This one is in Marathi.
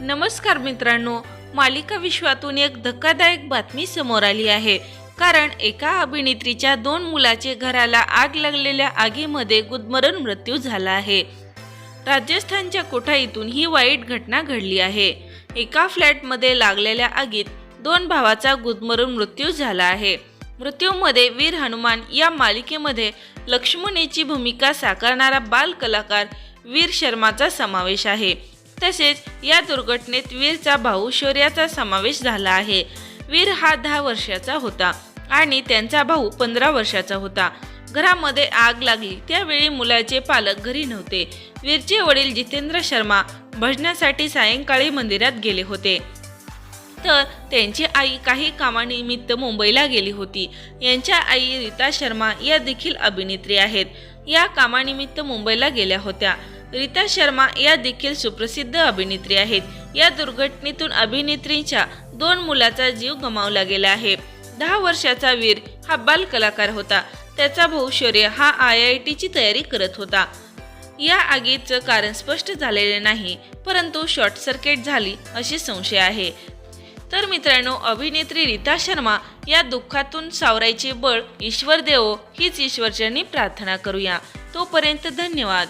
नमस्कार मित्रांनो मालिका विश्वातून एक धक्कादायक बातमी समोर आली आहे. कारण एका अभिनेत्रीच्या दोन मुलाचे घराला आग लागलेल्या आगीमध्ये गुदमरून मृत्यू झाला आहे. राजस्थानच्या कोठाईतून ही वाईट घटना घडली आहे. एका फ्लॅटमध्ये लागलेल्या आगीत दोन भावाचा गुदमरून मृत्यू झाला आहे. मृत्यूमध्ये वीर हनुमान या मालिकेमध्ये लक्ष्मणेची भूमिका साकारणारा बाल कलाकार वीर शर्माचा समावेश आहे. तसेच या दुर्घटनेत वीरचा भाऊ शौर्याचा समावेश झाला आहे. वीर हा दहा वर्षाचा होता आणि त्यांचा भाऊ पंधरा वर्षाचा होता. घरामध्ये आग लागली. त्यावेळी मुलाचे पालक घरी नव्हते. वीरचे वडील जितेंद्र शर्मा भजनासाठी सायंकाळी मंदिरात गेले होते. तर त्यांची आई काही कामानिमित्त मुंबईला गेली होती. यांच्या आई रीता शर्मा या देखील अभिनेत्री आहेत. या कामानिमित्त मुंबईला गेल्या होत्या. रीता शर्मा या देखील सुप्रसिद्ध अभिनेत्री आहेत. या दुर्घटनेतून अभिनेत्रीच्या दोन मुलाचा जीव गमावला गेला आहे. दहा वर्षाचा वीर हा बाल कलाकार होता. त्याचा भाऊ शौर्य हा आय आय टीची तयारी करत होता. या आगीचं कारण स्पष्ट झालेले नाही परंतु शॉर्ट सर्किट झाली अशी संशय आहे. तर मित्रांनो अभिनेत्री रीता शर्मा या दुःखातून सावरायचे बळ ईश्वर देवो हीच ईश्वरचरणी प्रार्थना करूया. तोपर्यंत धन्यवाद.